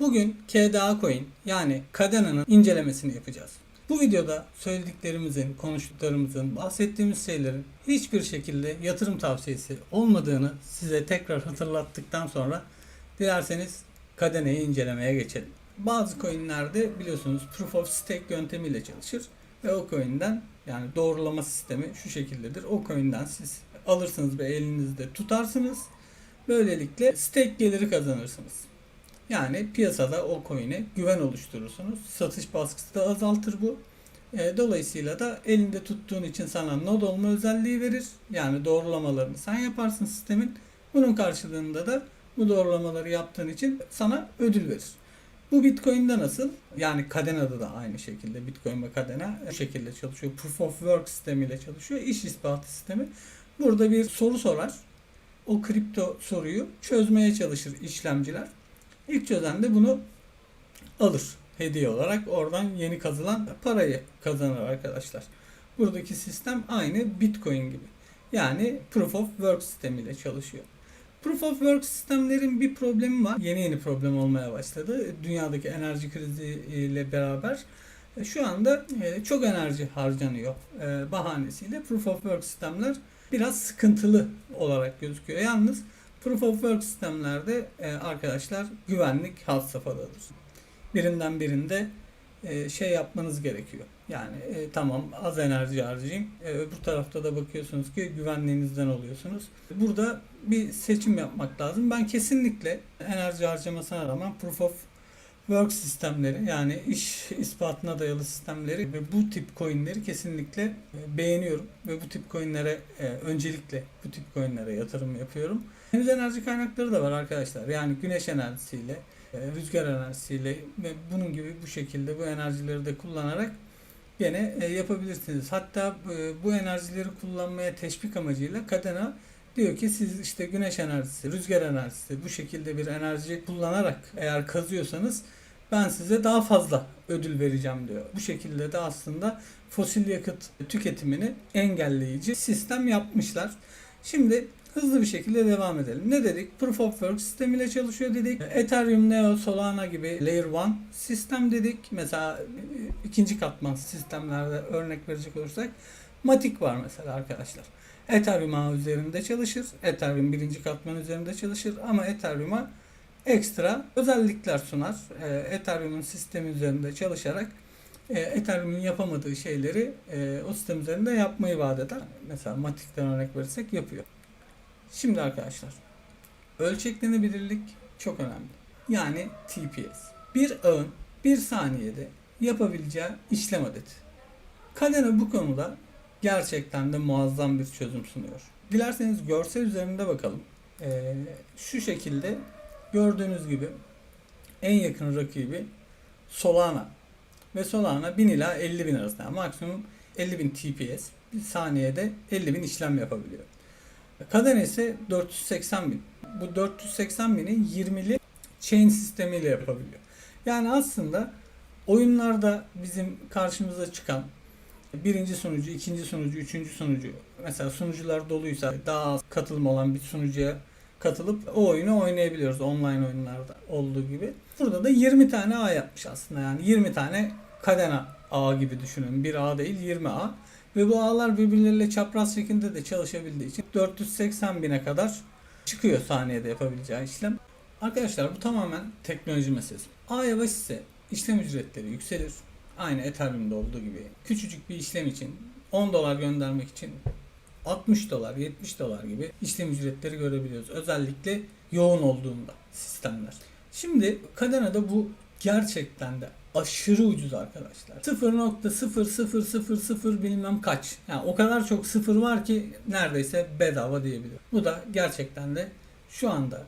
Bugün KDA Coin yani Cadena'nın incelemesini yapacağız. Bu videoda söylediklerimizin, konuştuklarımızın, bahsettiğimiz şeylerin hiçbir şekilde yatırım tavsiyesi olmadığını size tekrar hatırlattıktan sonra dilerseniz Cadena'yı incelemeye geçelim. Bazı coinlerde biliyorsunuz Proof of Stake yöntemiyle çalışır ve o coin'den yani doğrulama sistemi şu şekildedir. O coin'den siz alırsınız ve elinizde tutarsınız. Böylelikle stake geliri kazanırsınız. Yani piyasada o coin'e güven oluşturursunuz. Satış baskısı da azaltır bu. E, dolayısıyla da elinde tuttuğun için sana node olma özelliği verir. Yani doğrulamalarını sen yaparsın sistemin. Bunun karşılığında da bu doğrulamaları yaptığın için sana ödül verir. Bu Bitcoin'de nasıl? Yani Cadena'da da aynı şekilde Bitcoin ve Cadena bu şekilde çalışıyor. Proof of Work sistemiyle çalışıyor. İş ispatı sistemi. Burada bir soru sorar. O kripto soruyu çözmeye çalışır işlemciler. İlk çözen de bunu alır hediye olarak. Oradan yeni kazılan parayı kazanır arkadaşlar. Buradaki sistem aynı Bitcoin gibi. Yani Proof of Work sistemiyle çalışıyor. Proof of Work sistemlerin bir problemi var. Yeni yeni problem olmaya başladı. Dünyadaki enerji krizi ile beraber e, şu anda e, çok enerji harcanıyor e, bahanesiyle. Proof of Work sistemler biraz sıkıntılı olarak gözüküyor. Yalnız Proof of Work sistemlerde arkadaşlar güvenlik had safhadadır. Birinden birinde şey yapmanız gerekiyor. Yani e, tamam az enerji harcayayım. E, öbür tarafta da bakıyorsunuz ki güvenliğinizden oluyorsunuz. Burada bir seçim yapmak lazım. Ben kesinlikle enerji harcamasına rağmen Proof of Work sistemleri yani iş ispatına dayalı sistemleri ve bu tip coinleri kesinlikle e, beğeniyorum ve bu tip coinlere e, öncelikle bu tip coinlere yatırım yapıyorum. Henüz enerji kaynakları da var arkadaşlar. Yani güneş enerjisiyle, e, rüzgar enerjisiyle ve bunun gibi bu şekilde bu enerjileri de kullanarak gene yapabilirsiniz. Hatta bu enerjileri kullanmaya teşvik amacıyla Kadena diyor ki siz işte güneş enerjisi, rüzgar enerjisi bu şekilde bir enerji kullanarak eğer kazıyorsanız ben size daha fazla ödül vereceğim diyor. Bu şekilde de aslında fosil yakıt tüketimini engelleyici sistem yapmışlar. Şimdi hızlı bir şekilde devam edelim. Ne dedik? Proof of Work sistemiyle çalışıyor dedik. Ethereum, Neo, Solana gibi Layer 1 sistem dedik. Mesela ikinci katman sistemlerde örnek verecek olursak Matic var mesela arkadaşlar. Ethereum ağ üzerinde çalışır. Ethereum birinci katman üzerinde çalışır ama Ethereum'a ekstra özellikler sunar. Ethereum'un sistemi üzerinde çalışarak Ethereum'un yapamadığı şeyleri o sistem üzerinde yapmayı vaat eder. Mesela Matic'ten örnek verirsek yapıyor. Şimdi arkadaşlar ölçeklenebilirlik çok önemli. Yani TPS. Bir ağın bir saniyede yapabileceği işlem adeti. Kadena bu konuda gerçekten de muazzam bir çözüm sunuyor. Dilerseniz görsel üzerinde bakalım. Ee, şu şekilde gördüğünüz gibi en yakın rakibi Solana. Ve Solana 1000 ila 50 bin arasında. Yani maksimum 50 bin TPS bir saniyede 50 bin işlem yapabiliyor. Kadena ise 480 bin. Bu 480 bini 20'li chain sistemiyle yapabiliyor. Yani aslında oyunlarda bizim karşımıza çıkan birinci sunucu, ikinci sunucu, üçüncü sunucu mesela sunucular doluysa daha az katılım olan bir sunucuya katılıp o oyunu oynayabiliyoruz online oyunlarda olduğu gibi. Burada da 20 tane ağ yapmış aslında yani 20 tane kadena ağ gibi düşünün. Bir ağ değil 20 ağ. Ve bu ağlar birbirleriyle çapraz şekilde de çalışabildiği için 480 bine kadar çıkıyor saniyede yapabileceği işlem. Arkadaşlar bu tamamen teknoloji meselesi. Ağ yavaş ise işlem ücretleri yükselir. Aynı Ethereum'da olduğu gibi. Küçücük bir işlem için 10 dolar göndermek için 60 dolar, 70 dolar gibi işlem ücretleri görebiliyoruz. Özellikle yoğun olduğunda sistemler. Şimdi Cadena'da bu gerçekten de aşırı ucuz arkadaşlar. 0.0000 bilmem kaç. Yani o kadar çok sıfır var ki neredeyse bedava diyebilirim. Bu da gerçekten de şu anda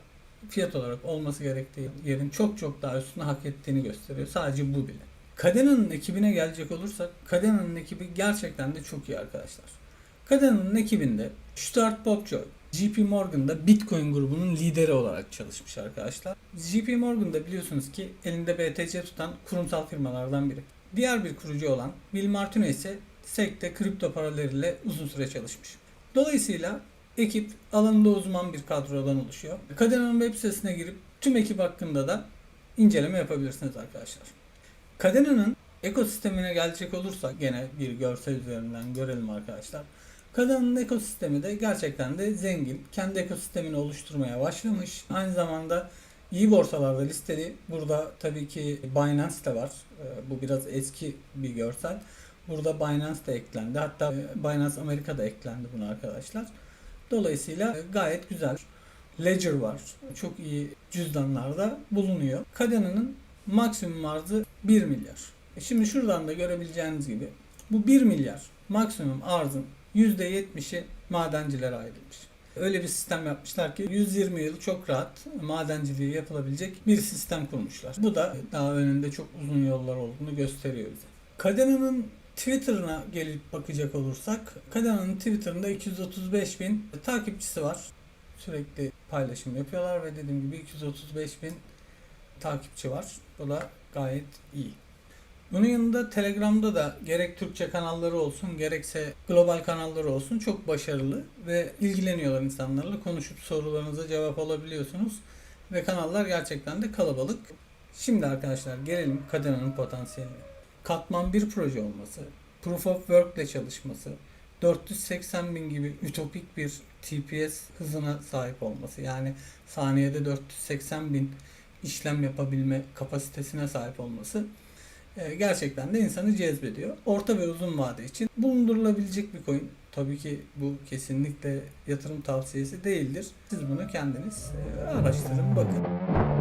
fiyat olarak olması gerektiği yerin çok çok daha üstüne hak ettiğini gösteriyor. Sadece bu bile. Cadena'nın ekibine gelecek olursak Cadena'nın ekibi gerçekten de çok iyi arkadaşlar. Cadena'nın ekibinde Stuart Popjoy, JP Morgan'da Bitcoin grubunun lideri olarak çalışmış arkadaşlar. JP Morgan'da biliyorsunuz ki elinde BTC tutan kurumsal firmalardan biri. Diğer bir kurucu olan Bill Martino ise SEC'te kripto paraleliyle uzun süre çalışmış. Dolayısıyla ekip alanında uzman bir kadrodan oluşuyor. Cadena'nın web sitesine girip tüm ekip hakkında da inceleme yapabilirsiniz arkadaşlar. Cadena'nın ekosistemine gelecek olursak gene bir görsel üzerinden görelim arkadaşlar. Cadena'nın ekosistemi de gerçekten de zengin. Kendi ekosistemini oluşturmaya başlamış. Aynı zamanda iyi borsalarda listeli. Burada tabii ki Binance de var. Ee, Bu biraz eski bir görsel. Burada Binance de eklendi. Hatta e, Binance Amerika'da eklendi buna arkadaşlar. Dolayısıyla e, gayet güzel. Ledger var. Çok iyi cüzdanlarda bulunuyor. Cadena'nın maksimum arzı 1 milyar. E Şimdi şuradan da görebileceğiniz gibi bu 1 milyar maksimum arzın %70'i madencilere ayrılmış. Öyle bir sistem yapmışlar ki 120 yıl çok rahat madenciliği yapılabilecek bir sistem kurmuşlar. Bu da daha önünde çok uzun yollar olduğunu gösteriyor bize. Cadena'nın Twitter'ına gelip bakacak olursak Cadena'nın Twitter'ında 235 bin takipçisi var. Sürekli paylaşım yapıyorlar ve dediğim gibi 235 bin takipçi var. Bu da gayet iyi. Bunun yanında Telegram'da da gerek Türkçe kanalları olsun gerekse global kanalları olsun çok başarılı ve ilgileniyorlar insanlarla. Konuşup sorularınıza cevap alabiliyorsunuz. Ve kanallar gerçekten de kalabalık. Şimdi arkadaşlar gelelim Cadena'nın potansiyeline. Katman bir proje olması, Proof of Work ile çalışması, 480 bin gibi ütopik bir TPS hızına sahip olması. Yani saniyede 480 bin işlem yapabilme kapasitesine sahip olması e, gerçekten de insanı cezbediyor. Orta ve uzun vade için bulundurulabilecek bir coin. Tabii ki bu kesinlikle yatırım tavsiyesi değildir. Siz bunu kendiniz e, araştırın, bakın.